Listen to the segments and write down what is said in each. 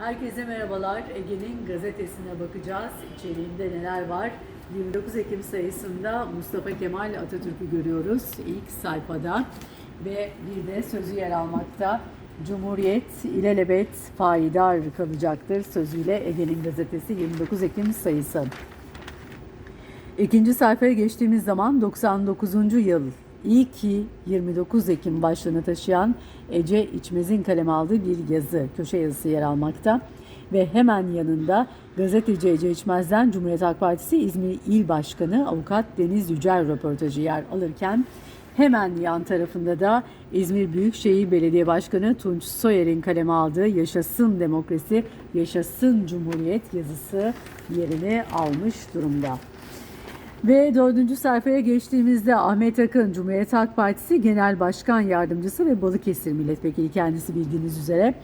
Herkese merhabalar. Ege'nin gazetesine bakacağız. İçeriğinde neler var? 29 Ekim sayısında Mustafa Kemal Atatürk'ü görüyoruz ilk sayfada ve bir de sözü yer almakta. Cumhuriyet ilelebet payidar kalacaktır sözüyle Ege'nin gazetesi 29 Ekim sayısı. İkinci sayfaya geçtiğimiz zaman 99. yıl iyi ki 29 Ekim başlığını taşıyan Ece İçmez'in kaleme aldığı bir yazı, köşe yazısı yer almakta. Ve hemen yanında gazeteci Ece İçmez'den Cumhuriyet Halk Partisi İzmir İl Başkanı Avukat Deniz Yücel röportajı yer alırken hemen yan tarafında da İzmir Büyükşehir Belediye Başkanı Tunç Soyer'in kaleme aldığı Yaşasın Demokrasi, Yaşasın Cumhuriyet yazısı yerini almış durumda. Ve dördüncü sayfaya geçtiğimizde Ahmet Akın, Cumhuriyet Halk Partisi Genel Başkan Yardımcısı ve Balıkesir Milletvekili kendisi bildiğiniz üzere.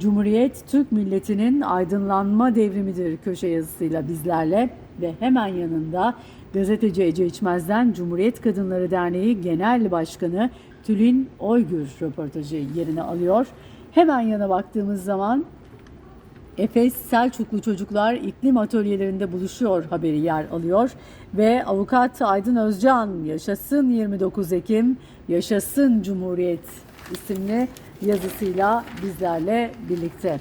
Cumhuriyet Türk milletinin aydınlanma devrimidir köşe yazısıyla bizlerle ve hemen yanında gazeteci Ece İçmez'den Cumhuriyet Kadınları Derneği Genel Başkanı Tülin Oygür röportajı yerini alıyor. Hemen yana baktığımız zaman Efes Selçuklu çocuklar iklim atölyelerinde buluşuyor haberi yer alıyor ve avukat Aydın Özcan yaşasın 29 Ekim yaşasın Cumhuriyet isimli yazısıyla bizlerle birlikte.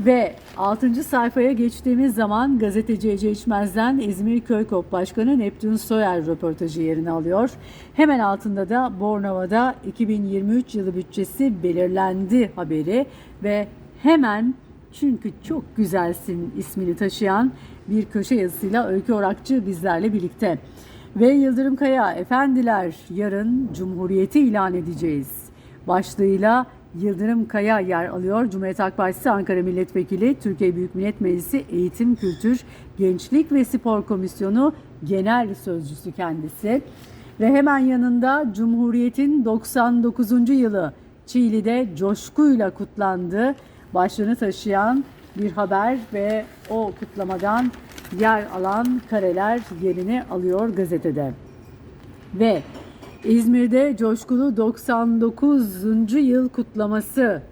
Ve 6. sayfaya geçtiğimiz zaman gazeteci Ece İçmez'den İzmir Köykop Başkanı Neptün Soyer röportajı yerini alıyor. Hemen altında da Bornova'da 2023 yılı bütçesi belirlendi haberi ve hemen çünkü çok güzelsin ismini taşıyan bir köşe yazısıyla Öykü Orakçı bizlerle birlikte. Ve Yıldırım Kaya, efendiler yarın Cumhuriyeti ilan edeceğiz. Başlığıyla Yıldırım Kaya yer alıyor. Cumhuriyet Halk Partisi Ankara Milletvekili, Türkiye Büyük Millet Meclisi Eğitim, Kültür, Gençlik ve Spor Komisyonu Genel Sözcüsü kendisi. Ve hemen yanında Cumhuriyet'in 99. yılı Çiğli'de coşkuyla kutlandı başlığını taşıyan bir haber ve o kutlamadan yer alan kareler yerini alıyor gazetede. Ve İzmir'de coşkulu 99. yıl kutlaması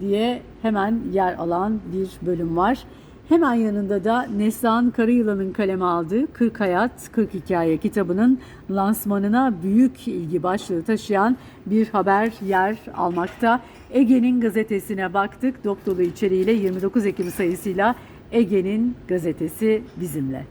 diye hemen yer alan bir bölüm var. Hemen yanında da Neslihan Karayılan'ın kaleme aldığı 40 Hayat 40 Hikaye kitabının lansmanına büyük ilgi başlığı taşıyan bir haber yer almakta. Ege'nin gazetesine baktık. Dop dolu içeriğiyle 29 Ekim sayısıyla Ege'nin gazetesi bizimle.